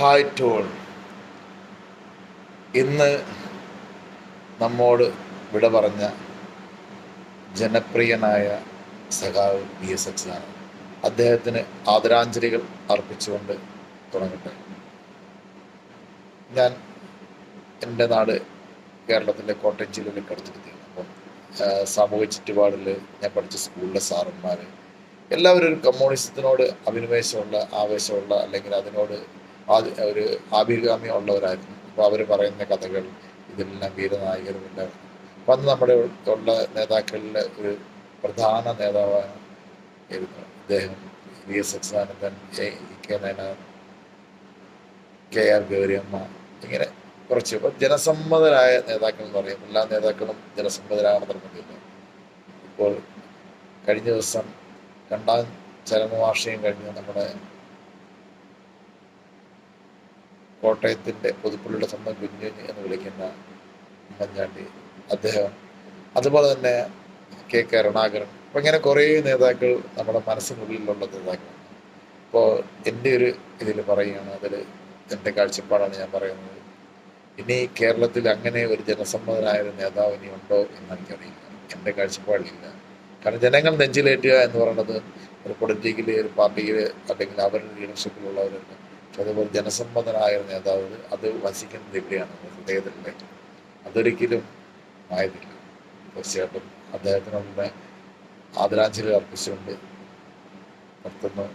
Hi toll. ഇന്ന് നമ്മോട് വിട പറഞ്ഞ ജനപ്രിയനായ സഖാവ് ബി എസ് എക്സ് ആണ്. അദ്ദേഹത്തിന് ആദരാഞ്ജലികൾ അർപ്പിച്ചുകൊണ്ട് തുടങ്ങട്ടെ. ഞാൻ എന്റെ നാട് കേരളത്തിലെ കോട്ടയം ജില്ലയിലേക്ക് അടുത്തെത്തിയാണ് അപ്പം സാമൂഹ്യ ചുറ്റുപാടിൽ ഞാൻ പഠിച്ച സ്കൂളിലെ സാറന്മാർ എല്ലാവരും ഒരു കമ്മ്യൂണിസത്തിനോട് അഭിനിവേശമുള്ള ആവേശമുള്ള അല്ലെങ്കിൽ അതിനോട് ഒരു ആഭിഗാമി ഉള്ളവരായിരുന്നു. അപ്പോൾ അവർ പറയുന്ന കഥകൾ ഇതിലെല്ലാം വീരനായകരുമില്ല അപ്പം അന്ന് നമ്മുടെ ഉള്ള നേതാക്കളിലെ ഒരു പ്രധാന നേതാവാണ് അദ്ദേഹം V S Sachidanandan K Nayanar K R Gowriamma ഇങ്ങനെ കുറച്ച്. ഇപ്പം ജനസമ്മതരായ നേതാക്കൾ എന്ന് പറയും. എല്ലാ നേതാക്കളും ജനസമ്മതരാണെന്ന് നിർബന്ധമില്ല ഇപ്പോൾ കഴിഞ്ഞ ദിവസം രണ്ടാം ചരമവാർഷികം കഴിഞ്ഞ് നമ്മുടെ കോട്ടയത്തിന്റെ പുതുപ്പള്ളിയുടെ സ്വന്തം കുഞ്ഞുഞ്ഞ് എന്ന് വിളിക്കുന്ന ഉമ്മൻചാണ്ടി. അദ്ദേഹം അതുപോലെ തന്നെ കെ കെ കരുണാകരൻ അപ്പം ഇങ്ങനെ കുറേ നേതാക്കൾ നമ്മുടെ മനസ്സിനുള്ളിലുള്ള നേതാക്കളാണ് അപ്പോൾ എന്റെ ഒരു ഇതിൽ പറയുകയാണ് അതിൽ എന്റെ കാഴ്ചപ്പാടാണ് ഞാൻ പറയുന്നത്. ഇനി കേരളത്തിൽ അങ്ങനെ ഒരു ജനസമ്മതനായ ഒരു നേതാവ് ഇനി ഉണ്ടോ എന്ന് എനിക്കറിയില്ല. എന്റെ കാഴ്ചപ്പാടിലില്ല. കാരണം ജനങ്ങൾ നെഞ്ചിലേറ്റുക എന്ന് പറയുന്നത് ഒരു പൊളിറ്റിക്കലി ഒരു പാർട്ടിയിൽ അല്ലെങ്കിൽ അവരുടെ ലീഡർഷിപ്പിലുള്ളവരുണ്ട് അതുപോലെ ജനസമ്മതനായ നേതാവ് അത് വസിക്കുന്നത് എവിടെയാണ്? ഹൃദയത്തിലെ അതൊരിക്കലും ആയതില്ല തീർച്ചയായിട്ടും അദ്ദേഹത്തിനുള്ള ആദരാഞ്ജലി അർപ്പിച്ചുകൊണ്ട് നിർത്തുന്നു.